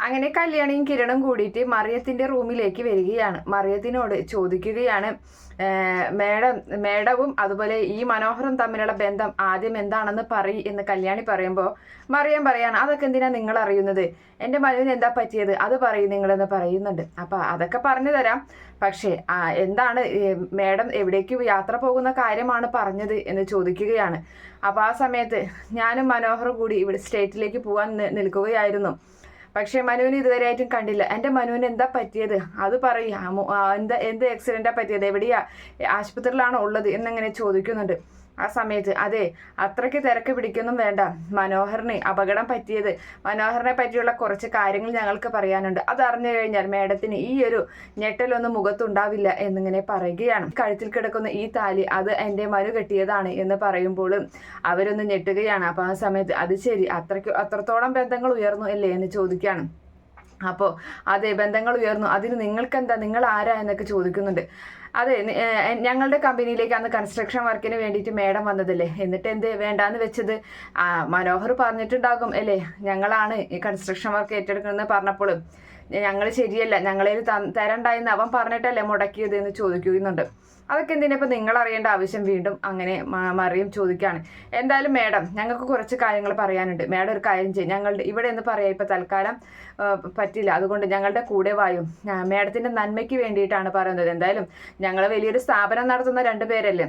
അങ്ങനെ കല്യാണിയും കിരണും കൂടിയിട്ട് മറിയത്തിന്റെ റൂമിലേക്ക് വരികയാണ്. മറിയത്തിനോട് ചോദിക്കുകയാണ് "ഏർ, മേഡം മേഡവും അതുപോലെ ഈ മനോഹരം തമ്മിലുള്ള ബന്ധം ആദ്യം എന്താണെന്ന് പറയ് എന്ന് കല്യാണി പറയുമ്പോൾ മറിയം പറയാണ് അതൊക്കെ എന്തിനാ നിങ്ങൾ അറിയുന്നത്? എന്റെ മനുവിന് എന്താ പറ്റിയത്? അത് പറയും നിങ്ങളെന്ന് പറയുന്നുണ്ട്. അപ്പോൾ അതൊക്കെ പറഞ്ഞു തരാം. പക്ഷേ എന്താണ് മേഡം എവിടേക്ക് യാത്ര പോകുന്ന കാര്യമാണ് പറഞ്ഞത് എന്ന് ചോദിക്കുകയാണ്. അപ്പോൾ ആ സമയത്ത് ഞാനും മനോഹറും കൂടി ഇവിടെ സ്റ്റേറ്റിലേക്ക് പോകാൻ നിൽക്കുകയായിരുന്നു. പക്ഷേ മനുവിന് ഇതുവരെയായിട്ടും കണ്ടില്ല. എന്റെ മനുവിന് എന്താ പറ്റിയത്? അത് പറയും. എന്താ എന്ത് ആക്സിഡന്റാണ് പറ്റിയത്? എവിടെയാ? ആശുപത്രിയിലാണോ ഉള്ളത്? എന്നിങ്ങനെ ചോദിക്കുന്നുണ്ട്. ആ സമയത്ത്. അതെ അത്രയ്ക്ക് തിരക്ക് പിടിക്കൊന്നും വേണ്ട. മനോഹറിന് അപകടം പറ്റിയത് മനോഹറിനെ പറ്റിയുള്ള കുറച്ച് കാര്യങ്ങൾ ഞങ്ങൾക്ക് പറയാനുണ്ട്. അത് അറിഞ്ഞു കഴിഞ്ഞാൽ മേഡത്തിന് ഈ ഒരു ഞെട്ടലൊന്നും മുഖത്തുണ്ടാവില്ല എന്നിങ്ങനെ പറയുകയാണ്. കഴുത്തിൽ കിടക്കുന്ന ഈ താലി അത് എന്റെ മനു കെട്ടിയതാണ് എന്ന് പറയുമ്പോൾ അവരൊന്ന് ഞെട്ടുകയാണ്. അപ്പോൾ ആ സമയത്ത് അത് ശരി അത്രയ്ക്ക് അത്രത്തോളം ബന്ധങ്ങൾ ഉയർന്നു അല്ലേ? എന്ന് ചോദിക്കുകയാണ്. അപ്പോൾ അതെ ബന്ധങ്ങൾ ഉയർന്നു. അതിന് നിങ്ങൾക്ക് എന്താ നിങ്ങൾ ആരാ എന്നൊക്കെ ചോദിക്കുന്നുണ്ട്. അതെ ഞങ്ങളുടെ കമ്പനിയിലേക്ക് അന്ന് കൺസ്ട്രക്ഷൻ വർക്കിന് വേണ്ടിയിട്ട് മേഡം വന്നതല്ലേ? എന്നിട്ട് എന്ത് വേണ്ടാന്ന് വെച്ചത്? മനോഹർ പറഞ്ഞിട്ടുണ്ടാകും അല്ലേ? ഞങ്ങളാണ് ഈ കൺസ്ട്രക്ഷൻ വർക്ക് ഏറ്റെടുക്കുന്നത് പറഞ്ഞപ്പോൾ ഞങ്ങൾ ശരിയല്ല ഞങ്ങളെ തരണ്ടായെന്ന് അവൻ പറഞ്ഞിട്ടല്ലേ മുടക്കിയത് എന്ന് ചോദിക്കുന്നുണ്ട്. അതൊക്കെ എന്തിനാ ഇപ്പം നിങ്ങൾ അറിയേണ്ട ആവശ്യം വീണ്ടും അങ്ങനെ മറിയും ചോദിക്കുകയാണ് എന്തായാലും മേഡം ഞങ്ങൾക്ക് കുറച്ച് കാര്യങ്ങൾ പറയാനുണ്ട്. മേഡം ഒരു കാര്യം ചെയ്യും ഞങ്ങളുടെ ഇവിടെ എന്ന് പറയാം ഇപ്പം തൽക്കാലം പറ്റില്ല. അതുകൊണ്ട് ഞങ്ങളുടെ കൂടെ വായും. മേഡത്തിന്റെ നന്മയ്ക്ക് വേണ്ടിയിട്ടാണ് പറയുന്നത്. എന്തായാലും ഞങ്ങൾ വലിയൊരു സ്ഥാപനം നടത്തുന്ന രണ്ട് പേരല്ലേ?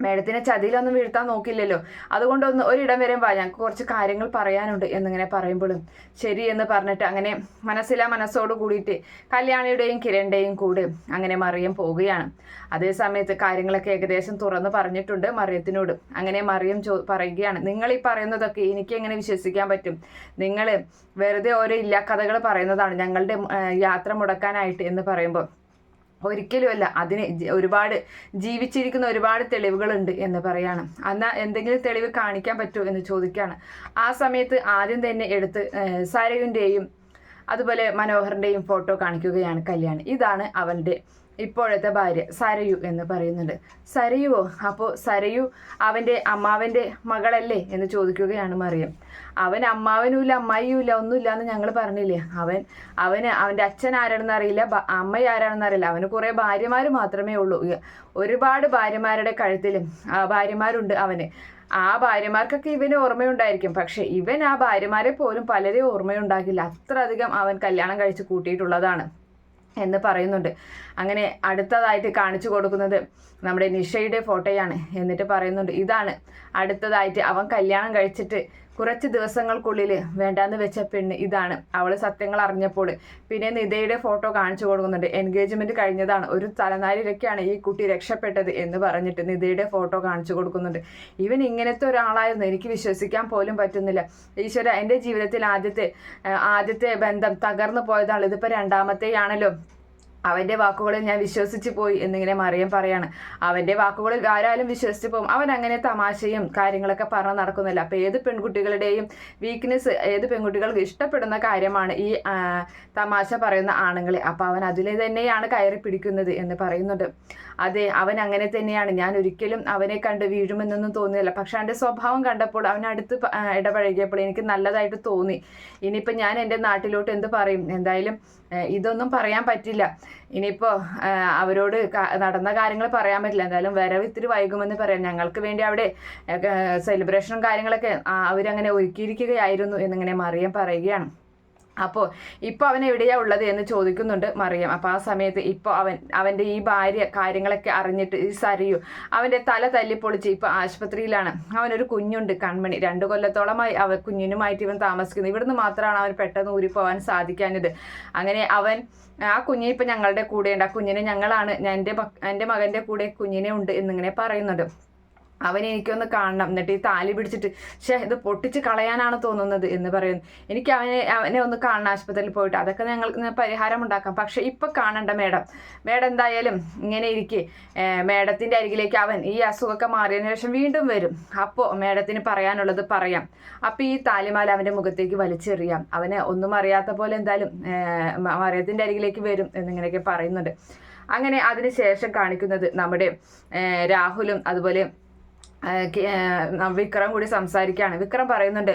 മേഡത്തിനെ ചതിയിലൊന്നും വീഴ്ത്താൻ നോക്കില്ലല്ലോ. അതുകൊണ്ട് ഒന്ന് ഒരിടം വരെ വാ ഞങ്ങൾക്ക് കുറച്ച് കാര്യങ്ങൾ പറയാനുണ്ട് എന്നിങ്ങനെ പറയുമ്പോഴും ശരി എന്ന് പറഞ്ഞിട്ട് അങ്ങനെ മനസ്സിലാ മനസ്സോട് കൂടിയിട്ട് കല്യാണിയുടെയും കിരണിന്റെയും കൂടെ അങ്ങനെ മറിയം പോവുകയാണ്. അതേ സമയത്ത് കാര്യങ്ങളൊക്കെ ഏകദേശം തുറന്ന് പറഞ്ഞിട്ടുണ്ട് മറിയത്തിനോട്. അങ്ങനെ മറിയം ചോ പറയുകയാണ്. നിങ്ങൾ ഈ പറയുന്നതൊക്കെ എനിക്ക് എങ്ങനെ വിശ്വസിക്കാൻ പറ്റും? നിങ്ങൾ വെറുതെ ഓരോ ഇല്ലാ കഥകൾ പറയുന്നതാണ് ഞങ്ങളുടെ യാത്ര മുടക്കാനായിട്ട് എന്ന് പറയുമ്പോൾ. ഒരിക്കലുമല്ല അതിന് ഒരുപാട് ജീവിച്ചിരിക്കുന്ന ഒരുപാട് തെളിവുകളുണ്ട് എന്ന് പറയാണ്. എന്നാൽ എന്തെങ്കിലും തെളിവ് കാണിക്കാൻ പറ്റുമോ എന്ന് ചോദിക്കുകയാണ് ആ സമയത്ത് ആദ്യം തന്നെ എടുത്ത് സരയുന്റെയും അതുപോലെ മനോഹറിന്റെയും ഫോട്ടോ കാണിക്കുകയാണ് കല്യാൺ ഇതാണ് അവന്റെ ഇപ്പോഴത്തെ ഭാര്യ സരയു എന്ന് പറയുന്നുണ്ട്. സരയുവോ? അപ്പോൾ സരയു അവന്റെ അമ്മാവന്റെ മകളല്ലേ എന്ന് ചോദിക്കുകയാണ് മറിയം. അവൻ അമ്മാവനുമില്ല അമ്മായിയുമില്ല ഒന്നുമില്ല എന്ന് ഞങ്ങൾ പറഞ്ഞില്ലേ? അവൻ അവന് അവന്റെ അച്ഛൻ ആരാണെന്ന് അറിയില്ല അമ്മ ആരാണെന്ന് അറിയില്ല. അവന് കുറേ ഭാര്യമാർ മാത്രമേ ഉള്ളൂ. ഒരുപാട് ഭാര്യമാരുടെ കഴുത്തിലും ഭാര്യമാരുണ്ട് അവന്. ആ ഭാര്യമാർക്കൊക്കെ ഇവന് ഓർമ്മയുണ്ടായിരിക്കും. പക്ഷേ ഇവൻ ആ ഭാര്യമാരെ പോലും പലരെയും ഓർമ്മയുണ്ടാക്കില്ല. അത്ര അധികം അവൻ കല്യാണം കഴിച്ച് കൂട്ടിയിട്ടുള്ളതാണ്. എന്ന് പറയുന്നുണ്ട്. അങ്ങനെ അടുത്തതായിട്ട് കാണിച്ചു കൊടുക്കുന്നത് നമ്മുടെ നിഷയുടെ ഫോട്ടോയാണ്. എന്നിട്ട് പറയുന്നുണ്ട് ഇതാണ് അടുത്തതായിട്ട് അവൻ കല്യാണം കഴിച്ചിട്ട് കുറച്ച് ദിവസങ്ങൾക്കുള്ളിൽ വേണ്ടാന്ന് വെച്ച പെണ്ണ് ഇതാണ്. അവൾ സത്യങ്ങൾ അറിഞ്ഞപ്പോൾ പിന്നെ നിതയുടെ ഫോട്ടോ കാണിച്ചു കൊടുക്കുന്നുണ്ട്. എൻഗേജ്മെന്റ് കഴിഞ്ഞതാണ്. ഒരു തലനാരിലൊക്കെയാണ് ഈ കുട്ടി രക്ഷപ്പെട്ടത് എന്ന് പറഞ്ഞിട്ട് നിതയുടെ ഫോട്ടോ കാണിച്ചു കൊടുക്കുന്നുണ്ട്. ഇവൻ ഇങ്ങനത്തെ ഒരാളായിരുന്നു എനിക്ക് വിശ്വസിക്കാൻ പോലും പറ്റുന്നില്ല. ഈശ്വര എന്റെ ജീവിതത്തിൽ ആദ്യത്തെ ആദ്യത്തെ ബന്ധം തകർന്നു പോയതാണ്. ഇതിപ്പോൾ രണ്ടാമത്തെയാണല്ലോ. അവന്റെ വാക്കുകളിൽ ഞാൻ വിശ്വസിച്ചു പോയി എന്നിങ്ങനെ മറിയം പറയാണ്. അവന്റെ വാക്കുകളിൽ ആരാലും വിശ്വസിച്ചു പോകും. അവൻ അങ്ങനെ തമാശയും കാര്യങ്ങളൊക്കെ പറഞ്ഞു നടക്കുന്നില്ല. അപ്പോൾ ഏത് പെൺകുട്ടികളുടെയും വീക്ക്നെസ് ഏത് പെൺകുട്ടികൾക്ക് ഇഷ്ടപ്പെടുന്ന കാര്യമാണ് ഈ തമാശ പറയുന്ന ആണുങ്ങളെ. അപ്പോൾ അവൻ അതിലെ തന്നെയാണ് കയറി പിടിക്കുന്നത് എന്ന് പറയുന്നുണ്ട്. അതെ അവൻ അങ്ങനെ തന്നെയാണ്. ഞാൻ ഒരിക്കലും അവനെ കണ്ട് വീഴുമെന്നൊന്നും തോന്നിയില്ല പക്ഷെ അവന്റെ സ്വഭാവം കണ്ടപ്പോൾ അവൻ അടുത്ത് ഇടപഴകിയപ്പോൾ എനിക്ക് നല്ലതായിട്ട് തോന്നി. ഇനിയിപ്പോൾ ഞാൻ എന്റെ നാട്ടിലോട്ട് എന്ത് പറയും? എന്തായാലും ഇതൊന്നും പറയാൻ പറ്റില്ല. ഇനിയിപ്പോൾ അവരോട് നടന്ന കാര്യങ്ങൾ പറയാൻ പറ്റില്ല. എന്തായാലും വരവ് ഇത്തിരി വൈകുമെന്ന് പറയാം. ഞങ്ങൾക്ക് വേണ്ടി അവിടെ സെലിബ്രേഷനും കാര്യങ്ങളൊക്കെ അവരങ്ങനെ ഒരുക്കിയിരിക്കുകയായിരുന്നു എന്നിങ്ങനെ മറിയം പറയുകയാണ്. അപ്പോൾ ഇപ്പോൾ അവൻ എവിടെയാ ഉള്ളത് എന്ന് ചോദിക്കുന്നുണ്ട് മറിയം. അപ്പോൾ ആ സമയത്ത് ഇപ്പോൾ അവൻ അവന്റെ ഈ ഭാര്യ കാര്യങ്ങളൊക്കെ അറിഞ്ഞിട്ട് ഈ സരിയു അവന്റെ തല തല്ലിപ്പൊളിച്ച് ഇപ്പോൾ ആശുപത്രിയിലാണ്. അവനൊരു കുഞ്ഞുണ്ട് കൺമണി. രണ്ട് കൊല്ലത്തോളമായി അവൻ കുഞ്ഞിനുമായിട്ട് ഇവൻ താമസിക്കുന്നത് ഇവിടുന്ന് മാത്രമാണ് അവൻ പെട്ടെന്ന് ഊരിപ്പോവാൻ സാധിക്കാഞ്ഞത്. അങ്ങനെ അവൻ ആ കുഞ്ഞിനെ ഇപ്പം ഞങ്ങളുടെ കൂടെയുണ്ട്. ആ കുഞ്ഞിനെ ഞങ്ങളാണ് എന്റെ എന്റെ മകന്റെ കൂടെ കുഞ്ഞിനെ ഉണ്ട് എന്നിങ്ങനെ പറയുന്നുണ്ട്. അവൻ എനിക്കൊന്ന് കാണണം. എന്നിട്ട് ഈ താലി പിടിച്ചിട്ട് ഷേ ഇത് പൊട്ടിച്ച് കളയാനാണ് തോന്നുന്നത് എന്ന് പറയുന്നു. എനിക്ക് അവനെ അവനെ ഒന്ന് കാണണം ആശുപത്രിയിൽ പോയിട്ട്. അതൊക്കെ ഞങ്ങൾക്ക് പരിഹാരം ഉണ്ടാക്കാം. പക്ഷെ ഇപ്പം കാണണ്ട മേഡം. മേഡം എന്തായാലും ഇങ്ങനെ ഇരിക്കെ. മേഡത്തിന്റെ അരികിലേക്ക് അവൻ ഈ അസുഖമൊക്കെ മാറിയതിനു ശേഷം വീണ്ടും വരും. അപ്പോ മേഡത്തിന് പറയാനുള്ളത് പറയാം. അപ്പോൾ ഈ താലിമാല അവന്റെ മുഖത്തേക്ക് വലിച്ചെറിയാം. അവനെ ഒന്നും അറിയാത്ത പോലെ എന്തായാലും മറിയത്തിന്റെ അരികിലേക്ക് വരും എന്നിങ്ങനെയൊക്കെ പറയുന്നുണ്ട്. അങ്ങനെ അതിന് ശേഷം കാണിക്കുന്നത് നമ്മുടെ രാഹുലും അതുപോലെ വിക്രം കൂടി സംസാരിക്കുകയാണ് വിക്രം പറയുന്നുണ്ട്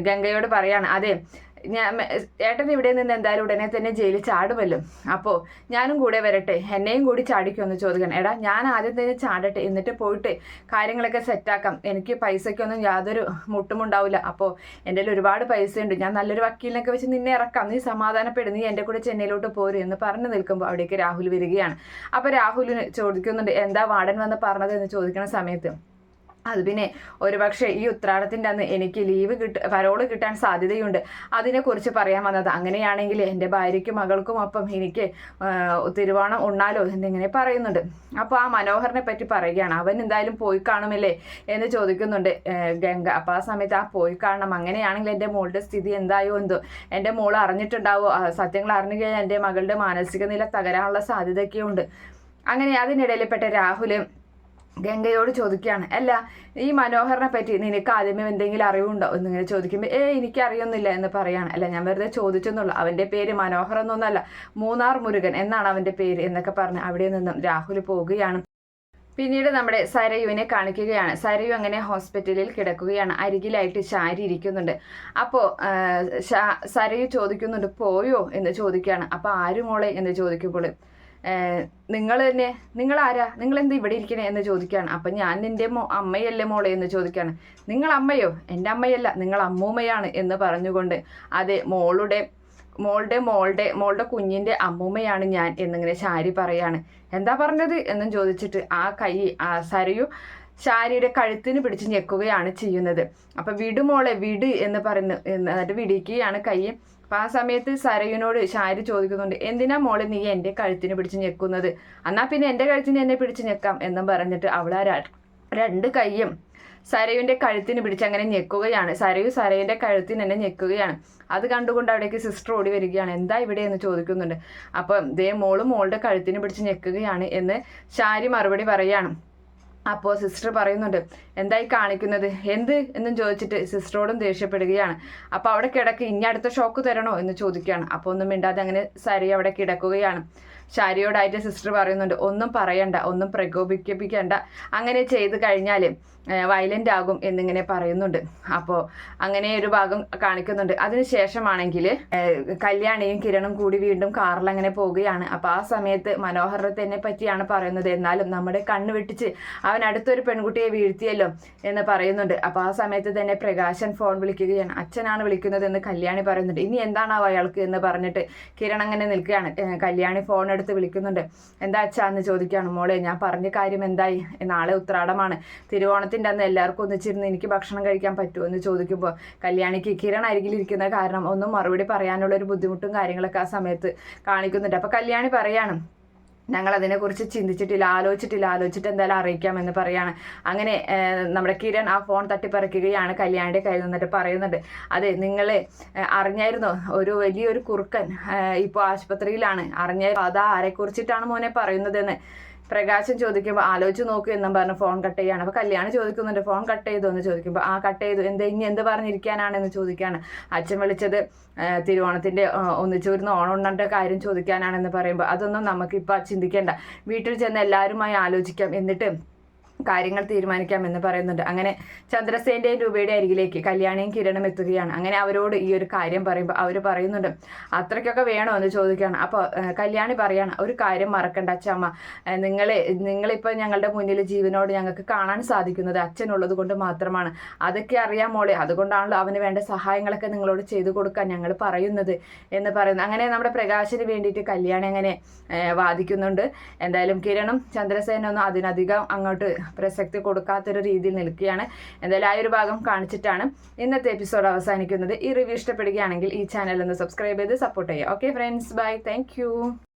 ഗംഗയോട് പറയാണ് അതെ ഞാൻ ഏട്ടൻ ഇവിടെ നിന്ന് എന്തായാലും ഉടനെ തന്നെ ജയിലിൽ ചാടുമല്ലോ. അപ്പോൾ ഞാനും കൂടെ വരട്ടെ. എന്നെയും കൂടി ചാടിക്കുമെന്ന് ചോദിക്കണം. എടാ ഞാൻ ആദ്യം തന്നെ ചാടട്ടെ. എന്നിട്ട് പോയിട്ട് കാര്യങ്ങളൊക്കെ സെറ്റാക്കാം. എനിക്ക് പൈസയ്ക്കൊന്നും യാതൊരു മുട്ടുമുണ്ടാവില്ല. അപ്പോൾ എന്റെ ഒരുപാട് പൈസയുണ്ട്. ഞാൻ നല്ലൊരു വക്കീലിനൊക്കെ വെച്ച് നിന്നെ ഇറക്കാം. നീ സമാധാനപ്പെടും. നീ എന്റെ കൂടെ ചെന്നൈയിലോട്ട് പോരും എന്ന് പറഞ്ഞു നിൽക്കുമ്പോൾ അവിടേക്ക് രാഹുൽ വരികയാണ്. അപ്പോൾ രാഹുലിന് ചോദിക്കുന്നുണ്ട് എന്താ വാർഡൻ വന്ന് പറഞ്ഞത് എന്ന് ചോദിക്കുന്ന സമയത്ത്? അത് പിന്നെ ഒരുപക്ഷെ ഈ ഉത്രാടത്തിന്റെ അന്ന് എനിക്ക് ലീവ് കിട്ട പരോൾ കിട്ടാൻ സാധ്യതയുണ്ട്. അതിനെക്കുറിച്ച് പറയാൻ വന്നത് അങ്ങനെയാണെങ്കിൽ എന്റെ ഭാര്യയ്ക്കും മകൾക്കും ഒപ്പം എനിക്ക് തിരുവോണം ഉണ്ണാലോ എന്നിങ്ങനെ പറയുന്നുണ്ട്. അപ്പോൾ ആ മനോഹറിനെ പറ്റി പറയുകയാണ് അവൻ എന്തായാലും പോയി കാണുമല്ലേ? എന്ന് ചോദിക്കുന്നുണ്ട് ഗംഗ. അപ്പോൾ ആ സമയത്ത് ആ പോയി കാണണം. അങ്ങനെയാണെങ്കിൽ എന്റെ മോളുടെ സ്ഥിതി എന്തായോ എന്തോ? എന്റെ മോൾ അറിഞ്ഞിട്ടുണ്ടാവോ? സത്യങ്ങൾ അറിഞ്ഞു കഴിഞ്ഞാൽ എന്റെ മകളുടെ മാനസിക നില തകരാനുള്ള സാധ്യതയൊക്കെയുണ്ട്. അങ്ങനെ അതിനിടയിൽപ്പെട്ട രാഹുൽ ഗംഗയോട് ചോദിക്കുകയാണ് അല്ല ഈ മനോഹറിനെ പറ്റി നിനക്ക് ആദ്യമേ എന്തെങ്കിലും അറിവുണ്ടോ? എന്നിങ്ങനെ ചോദിക്കുമ്പോൾ ഏ എനിക്ക് അറിയൊന്നുമില്ല എന്ന് പറയാണ്. അല്ല ഞാൻ വെറുതെ ചോദിച്ചെന്നുള്ളൂ അവന്റെ പേര് മനോഹർ എന്നൊന്നല്ല മൂന്നാർ മുരുകൻ എന്നാണ് അവന്റെ പേര് എന്നൊക്കെ പറഞ്ഞ് അവിടെ നിന്നും രാഹുൽ പോവുകയാണ്. പിന്നീട് നമ്മുടെ സരയുവിനെ കാണിക്കുകയാണ്. സരയു അങ്ങനെ ഹോസ്പിറ്റലിൽ കിടക്കുകയാണ്. അരികിലായിട്ട് ശാരി ഇരിക്കുന്നുണ്ട്. അപ്പോൾ സരയു ചോദിക്കുന്നുണ്ട് പോയോ? എന്ന് ചോദിക്കുകയാണ്. അപ്പോൾ ആര് മോളെ എന്ന് ചോദിക്കുമ്പോൾ നിങ്ങൾ തന്നെ നിങ്ങൾ ആരാ നിങ്ങൾ എന്താ ഇവിടെ ഇരിക്കണേ എന്ന് ചോദിക്കുകയാണ് അപ്പം ഞാൻ നിന്റെ മോ അമ്മയല്ലേ മോളെ എന്ന് ചോദിക്കുകയാണ് നിങ്ങൾ അമ്മയോ എന്റെ അമ്മയല്ല നിങ്ങൾ അമ്മൂമ്മയാണ് എന്ന് പറഞ്ഞുകൊണ്ട് അതെ മോളുടെ മോളുടെ മോളുടെ മോളുടെ കുഞ്ഞിന്റെ അമ്മൂമ്മയാണ് ഞാൻ എന്നിങ്ങനെ ശാരി പറയാണ്. എന്താ പറഞ്ഞത് എന്നും ചോദിച്ചിട്ട് ആ കൈ ആ സരയു ശാരിയുടെ കഴുത്തിന് പിടിച്ച് ഞെക്കുകയാണ് ചെയ്യുന്നത്. അപ്പൊ വിടുമോളെ വിട് എന്ന് പറയുന്നു എന്നിട്ട് വിടിക്കുകയാണ് കൈ അപ്പൊ ആ സമയത്ത് സരയുനോട് ശാരി ചോദിക്കുന്നുണ്ട് എന്തിനാ മോളെ നീ എന്റെ കഴുത്തിന് പിടിച്ച് ഞെക്കുന്നത്? എന്നാ പിന്നെ എന്റെ കഴുത്തിന് എന്നെ പിടിച്ച് ഞെക്കാം എന്നും പറഞ്ഞിട്ട് അവൾ ആ രണ്ട് കൈയും സരയുവിന്റെ കഴുത്തിന് പിടിച്ച് അങ്ങനെ ഞെക്കുകയാണ്. സരയു സരയുടെ കഴുത്തിന് തന്നെ ഞെക്കുകയാണ്. അത് കണ്ടുകൊണ്ട് അവിടേക്ക് സിസ്റ്റർ ഓടി വരികയാണ്. എന്താ ഇവിടെ? എന്ന് ചോദിക്കുന്നുണ്ട്. അപ്പം ദേ മോൾ മോളുടെ കഴുത്തിന് പിടിച്ച് ഞെക്കുകയാണ് എന്ന് ശാരി മറുപടി പറയാണ് അപ്പോൾ സിസ്റ്റർ പറയുന്നുണ്ട് എന്തായി കാണിക്കുന്നത്? എന്ത്? എന്നും ചോദിച്ചിട്ട് സിസ്റ്ററോടും ദേഷ്യപ്പെടുകയാണ്. അപ്പോൾ അവിടെ കിടക്ക് ഇനി അടുത്ത ഷോക്ക് തരണോ? എന്ന് ചോദിക്കുകയാണ്. അപ്പോൾ ഒന്നും മിണ്ടാതെ അങ്ങനെ സരി അവിടെ കിടക്കുകയാണ്. ശാരിയോടായിട്ട് സിസ്റ്റർ പറയുന്നുണ്ട് ഒന്നും പറയണ്ട ഒന്നും പ്രകോപിപ്പിക്കണ്ട. അങ്ങനെ ചെയ്ത് കഴിഞ്ഞാൽ വയലന്റ് ആകും എന്നിങ്ങനെ പറയുന്നുണ്ട്. അപ്പോൾ അങ്ങനെ ഒരു ഭാഗം കാണിക്കുന്നുണ്ട്. അതിനുശേഷമാണെങ്കിൽ കല്യാണിയും കിരണും കൂടി വീണ്ടും കാറിൽ അങ്ങനെ പോവുകയാണ്. അപ്പോൾ ആ സമയത്ത് മനോഹരത്തിനെ പറ്റിയാണ് പറയുന്നത്. എന്നാലും നമ്മുടെ കണ്ണ് വെട്ടിച്ച് അവൻ അടുത്തൊരു പെൺകുട്ടിയെ വീഴ്ത്തിയല്ലോ എന്ന് പറയുന്നുണ്ട്. അപ്പോൾ ആ സമയത്ത് തന്നെ പ്രകാശൻ ഫോൺ വിളിക്കുകയാണ്. അച്ഛനാണ് വിളിക്കുന്നത് എന്ന് കല്യാണി പറയുന്നുണ്ട്. ഇനി എന്താണാവോ അയാൾക്ക്? എന്ന് പറഞ്ഞിട്ട് കിരൺ അങ്ങനെ നിൽക്കുകയാണ്. കല്യാണി ഫോൺ എടുത്ത് വിളിക്കുന്നുണ്ട്. എന്താ അച്ഛാ എന്ന് ചോദിക്കുകയാണ് മോളെ ഞാൻ പറഞ്ഞ കാര്യം എന്തായി? നാളെ ഉത്രാടമാണ്. തിരുവോണത്തിന്റെ അന്ന് എല്ലാവർക്കും ഒന്നിച്ചിരുന്ന് എനിക്ക് ഭക്ഷണം കഴിക്കാൻ പറ്റുമോ എന്ന് ചോദിക്കുമ്പോൾ കല്യാണിക്ക് കിരൺ അരികിലിരിക്കുന്ന കാരണം ഒന്നും മറുപടി പറയാനുള്ള ഒരു ബുദ്ധിമുട്ടും കാര്യങ്ങളൊക്കെ ആ സമയത്ത് കാണിക്കുന്നുണ്ട്. അപ്പോൾ കല്യാണി പറയാണ് ഞങ്ങൾ അതിനെക്കുറിച്ച് ചിന്തിച്ചിട്ടില്ല ആലോചിച്ചിട്ടില്ല ആലോചിച്ചിട്ട് എന്തായാലും അറിയിക്കാമെന്ന് പറയാണ്. അങ്ങനെ നമ്മുടെ കിരൺ ആ ഫോൺ തട്ടിപ്പറിക്കുകയാണ് കല്യാണിയുടെ കയ്യിൽ നിന്നിട്ട് പറയുന്നുണ്ട്. അതെ നിങ്ങൾ അറിഞ്ഞായിരുന്നോ? ഒരു വലിയൊരു കുറുക്കൻ ഇപ്പോൾ ആശുപത്രിയിലാണ്. അറിഞ്ഞായിരുന്നു? അതാ ആരെക്കുറിച്ചിട്ടാണ് മോനെ പറയുന്നതെന്ന്? പ്രകാശൻ ചോദിക്കുമ്പോൾ ആലോചിച്ച് നോക്കൂ എന്നും പറഞ്ഞ് ഫോൺ കട്ട് ചെയ്യാണ്. അപ്പോൾ കല്യാണം ചോദിക്കുന്നുണ്ട് ഫോൺ കട്ട് ചെയ്തു? എന്ന് ചോദിക്കുമ്പോൾ ആ കട്ട് ചെയ്തു. എന്താ ഇനി എന്ത് പറഞ്ഞിരിക്കാനാണെന്ന് ചോദിക്കുകയാണ് അച്ഛൻ വിളിച്ചത് തിരുവോണത്തിന്റെ ആ, ഒന്നിച്ചു വരുന്ന ഓണം ഉണ്ണേണ്ട കാര്യം ചോദിക്കാനാണെന്ന് പറയുമ്പോൾ അതൊന്നും നമുക്കിപ്പോൾ ചിന്തിക്കേണ്ട. വീട്ടിൽ ചെന്ന് എല്ലാവരുമായി ആലോചിക്കാം. എന്നിട്ട് കാര്യങ്ങൾ തീരുമാനിക്കാമെന്ന് പറയുന്നുണ്ട്. അങ്ങനെ ചന്ദ്രസേന്റെയും രൂപയുടെ അരികിലേക്ക് കല്യാണിയും കിരണും എത്തുകയാണ്. അങ്ങനെ അവരോട് ഈ ഒരു കാര്യം പറയുമ്പോൾ അവർ പറയുന്നുണ്ട് അത്രയ്ക്കൊക്കെ വേണോ? എന്ന് ചോദിക്കുകയാണ്. അപ്പോൾ കല്യാണി പറയാണ് ഒരു കാര്യം മറക്കണ്ട അച്ഛമ്മ നിങ്ങളെ നിങ്ങളിപ്പോൾ ഞങ്ങളുടെ മുന്നിൽ ജീവനോട് ഞങ്ങൾക്ക് കാണാൻ സാധിക്കുന്നത് അച്ഛനുള്ളത് കൊണ്ട് മാത്രമാണ്. അതൊക്കെ അറിയാൻ മോളെ. അതുകൊണ്ടാണല്ലോ അവന് വേണ്ട സഹായങ്ങളൊക്കെ നിങ്ങളോട് ചെയ്തു കൊടുക്കാൻ ഞങ്ങൾ പറയുന്നത്. എന്ന് പറയുന്നു. അങ്ങനെ നമ്മുടെ പ്രകാശിന് വേണ്ടിയിട്ട് കല്യാണി അങ്ങനെ വാദിക്കുന്നുണ്ട്. എന്തായാലും കിരണും ചന്ദ്രസേനൊന്നും അതിനധികം അങ്ങോട്ട് പ്രസക്തി കൊടുക്കാത്തൊരു രീതിയിൽ നിൽക്കുകയാണ്. എന്തായാലും ആ ഒരു ഭാഗം കാണിച്ചിട്ടാണ് ഇന്നത്തെ എപ്പിസോഡ് അവസാനിക്കുന്നത്. ഈ റിവ്യൂ ഇഷ്ടപ്പെടുകയാണെങ്കിൽ ഈ ചാനൽ ഒന്ന് സബ്സ്ക്രൈബ് ചെയ്ത് സപ്പോർട്ട് ചെയ്യുക. Okay friends bye thank